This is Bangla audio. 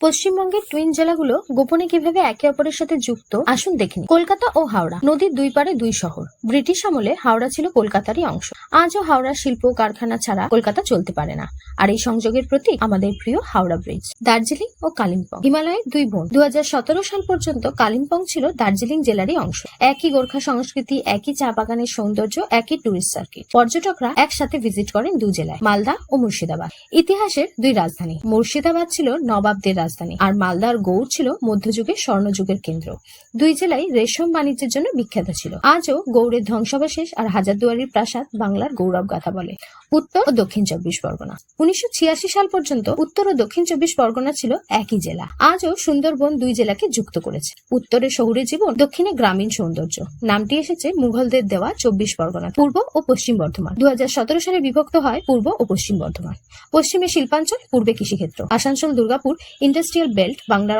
পশ্চিমবঙ্গের টুইন জেলাগুলো গোপনে কীভাবে একে অপরের সাথে যুক্ত, আসুন দেখিনি কলকাতা ও হাওড়া, নদীর দুই পারে দুই শহর। ব্রিটিশ আমলে হাওড়া ছিল কলকাতারই অংশ। আজও হাওড়া শিল্প কারখানা ছাড়া কলকাতা চলতে পারে না। আর এই সংযোগের প্রতীক আমাদের প্রিয় হাওড়া ব্রিজ দার্জিলিং ও কালিম্পং। হিমালয়ের দুই বোন। দুই হাজার সতেরো সাল পর্যন্ত কালিম্পং ছিল দার্জিলিং জেলারই অংশ। একই গোর্খা সংস্কৃতি, একই চা বাগানের সৌন্দর্য, একই টুরিস্ট সার্কিট পর্যটকরা একসাথে ভিজিট করেন দু জেলায়, মালদা ও মুর্শিদাবাদ। ইতিহাসের দুই রাজধানী। মুর্শিদাবাদ ছিল নবাবদের রাজধানী আর মালদার গৌড় ছিল মধ্যযুগের স্বর্ণযুগের কেন্দ্র। দুই জেলাই রেশম বাণিজ্যের জন্য বিখ্যাত ছিল। আজও গৌড়ের ধ্বংসাবশেষ আর হাজারদুয়ারির প্রাসাদ বাংলার গৌরব গাথা বলে। উত্তর ও দক্ষিণ চব্বিশ পরগনা। উনিশশো সাল পর্যন্ত উত্তর ও দক্ষিণ চব্বিশ পরগনা ছিল একই জেলা। আজও সুন্দরবন দুই জেলাকে যুক্ত করেছে। উত্তরে শহুরে জীবন, দক্ষিণে গ্রামীণ সৌন্দর্য। নামটি এসেছে মুঘলদের দেওয়া চব্বিশ পরগনা, পূর্ব ও পশ্চিম বর্ধমান। দু হাজার সতেরো সালে বিভক্ত হয় পূর্ব ও পশ্চিম বর্ধমান। পশ্চিমে শিল্পাঞ্চল, পূর্বে কৃষিক্ষেত্র। আসানসোল, দুর্গাপুর ইন্ডাস্ট্রিয়াল বেল্ট বাংলার